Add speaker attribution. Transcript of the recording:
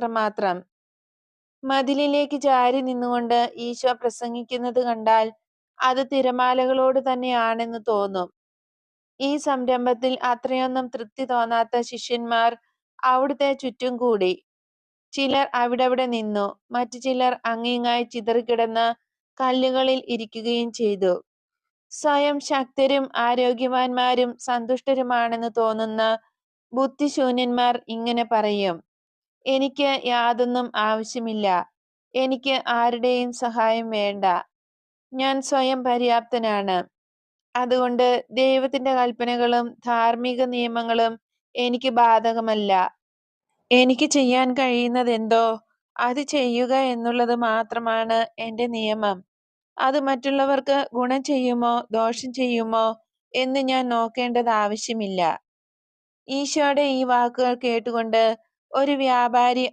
Speaker 1: അത്രമാത്രം മതിലിലേക്ക് ചാരി നിന്നുകൊണ്ട് ഈശോ പ്രസംഗിക്കുന്നത് കണ്ടാൽ അത് തിരമാലകളോട് തന്നെയാണെന്ന് തോന്നും. ഈ സംരംഭത്തിൽ അത്രയൊന്നും തൃപ്തി തോന്നാത്ത ശിഷ്യന്മാർ അവിടുത്തെ ചുറ്റും കൂടി. ചിലർ അവിടെവിടെ നിന്നു മറ്റു ചിലർ അങ്ങിങ്ങായി ചിതറിക്കിടന്ന് കല്ലുകളിൽ ഇരിക്കുകയും ചെയ്തു. സ്വയം ശക്തരും ആരോഗ്യവാന്മാരും സന്തുഷ്ടരുമാണെന്ന് തോന്നുന്ന ബുദ്ധിശൂന്യന്മാർ ഇങ്ങനെ പറയും. എനിക്ക് യാതൊന്നും ആവശ്യമില്ല. എനിക്ക് ആരുടെയും സഹായം വേണ്ട. ഞാൻ സ്വയം പര്യാപ്തനാണ്. അതുകൊണ്ട് ദൈവത്തിന്റെ കൽപ്പനകളും ധാർമ്മിക നിയമങ്ങളും എനിക്ക് ബാധകമല്ല. എനിക്ക് ചെയ്യാൻ കഴിയുന്നതെന്തോ അത് ചെയ്യുക എന്നുള്ളത് മാത്രമാണ് എന്റെ നിയമം. അത് മറ്റുള്ളവർക്ക് ഗുണം ചെയ്യുമോ ദോഷം ചെയ്യുമോ എന്ന് ഞാൻ നോക്കേണ്ടത് ആവശ്യമില്ല. ഈശോയുടെ ഈ വാക്കുകൾ കേട്ടുകൊണ്ട് ഒരു വ്യാപാരി